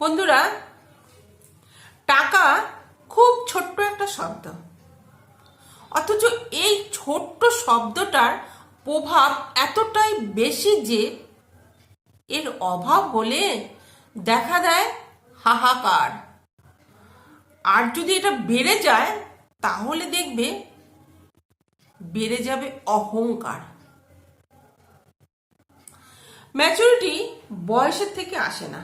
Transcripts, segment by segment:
বন্ধুরা, টাকা খুব ছোট্ট একটা শব্দ। অথচ এই ছোট্ট শব্দটার প্রভাব এতটাই বেশি যে এর অভাব হলে দেখা দেয় হাহাকার। আর যদি এটা বেড়ে যায়, তাহলে দেখবে বেড়ে যাবে অহংকার। ম্যাচুরিটি বয়সের থেকে আসে না।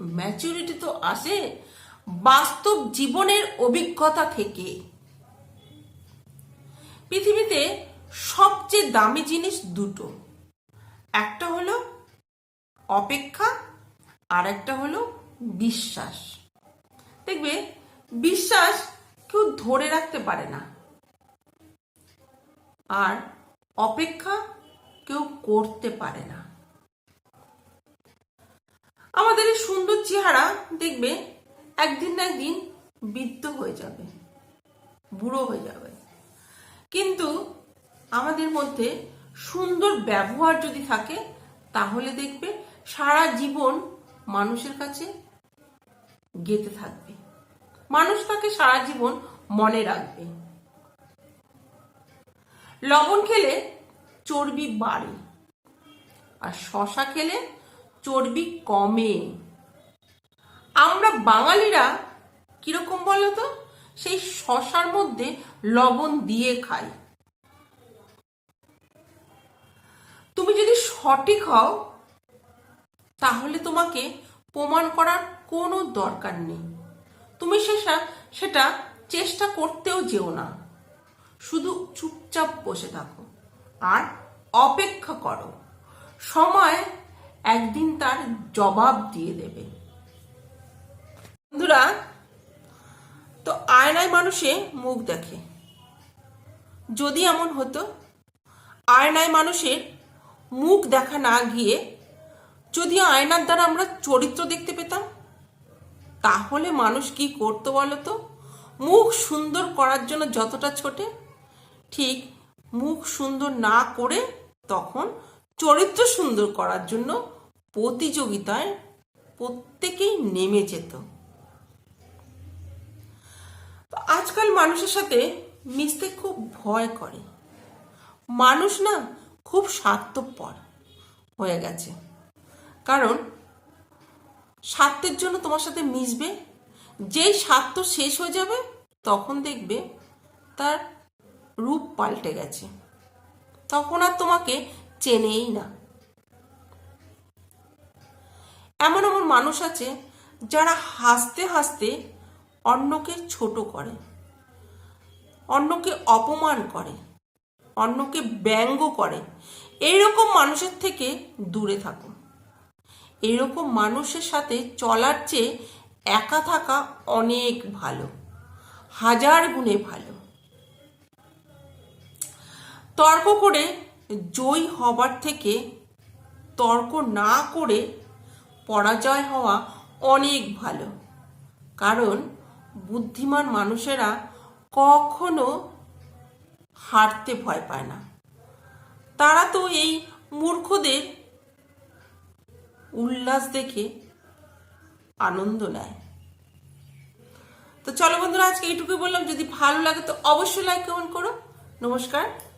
ম্যাচুরিটি তো আসে বাস্তব জীবনের অভিজ্ঞতা থেকে। পৃথিবীতে সবচেয়ে দামি জিনিস দুটো। একটা হলো অপেক্ষা আর একটা হলো বিশ্বাস। দেখবে, বিশ্বাস কেউ ধরে রাখতে পারে না। আর অপেক্ষা কেউ করতে পারে না। আমাদের এই সুন্দর চেহারা দেখবে একদিন না একদিন বৃদ্ধ হয়ে যাবে, বুড়ো হয়ে যাবে। কিন্তু আমাদের মধ্যে সুন্দর ব্যবহার যদি থাকে, তাহলে দেখবে সারা জীবন মানুষের কাছে গেতে থাকবে। মানুষ তাকে সারা জীবন মনে রাখবে। লবণ খেলে চর্বি বাড়ে, আর শশা খেলে চর্বি কমে। আমরা বাঙালিরা কীরকম বলতো? সেই শশার মধ্যে লবণ দিয়ে খাই। তুমি যদি সঠিক হও, তাহলে তোমাকে প্রমাণ করার কোনো দরকার নেই। তুমি সেটা সেটা চেষ্টা করতেও যেও না। শুধু চুপচাপ বসে থাকো আর অপেক্ষা করো। সময় একদিন তার জবাব দিয়ে দেবে। বন্ধুরা, তো আয়নায় মানুষে মুখ দেখে। যদি এমন হতো, আয়নায় মানুষের মুখ দেখা না গিয়ে যদি আয়নার দ্বারা আমরা চরিত্র দেখতে পেতাম, তাহলে মানুষ কি করতো বলতো মুখ সুন্দর করার জন্য যতটা ছোটে, ঠিক মুখ সুন্দর না করে তখন চরিত্র সুন্দর করার জন্য প্রতিযোগিতায় প্রত্যেকেই নেমে যেত। আজকাল মানুষের সাথে মিশতে খুব ভয় করে। মানুষ না খুব স্বার্থপর হয়ে গেছে। কারণ স্বার্থের জন্য তোমার সাথে মিশবে, যেই স্বার্থ শেষ হয়ে যাবে তখন দেখবে তার রূপ পাল্টে গেছে। তখন আর তোমাকে চেনেই না। এমন এমন মানুষ আছে যারা হাসতে হাসতে অন্যকে ছোট করে, অন্যকে অপমান করে, অন্যকে ব্যঙ্গ করে। এইরকম মানুষের থেকে দূরে থাকুন। এরকম মানুষের সাথে চলার চেয়ে একা থাকা অনেক ভালো, হাজার গুণে ভালো। তর্ক করে জয়ী হবার থেকে তর্ক না করে পরাজয় হওয়া অনেক ভালো। কারণ বুদ্ধিমান মানুষেরা কখনো হারতে ভয় পায় না। তারা তো এই মূর্খদের উল্লাস দেখে আনন্দ নেয়। তো চলো বন্ধুরা, আজকে এইটুকুই বললাম। যদি ভালো লাগে তো অবশ্যই লাইক কমেন্ট করো। নমস্কার।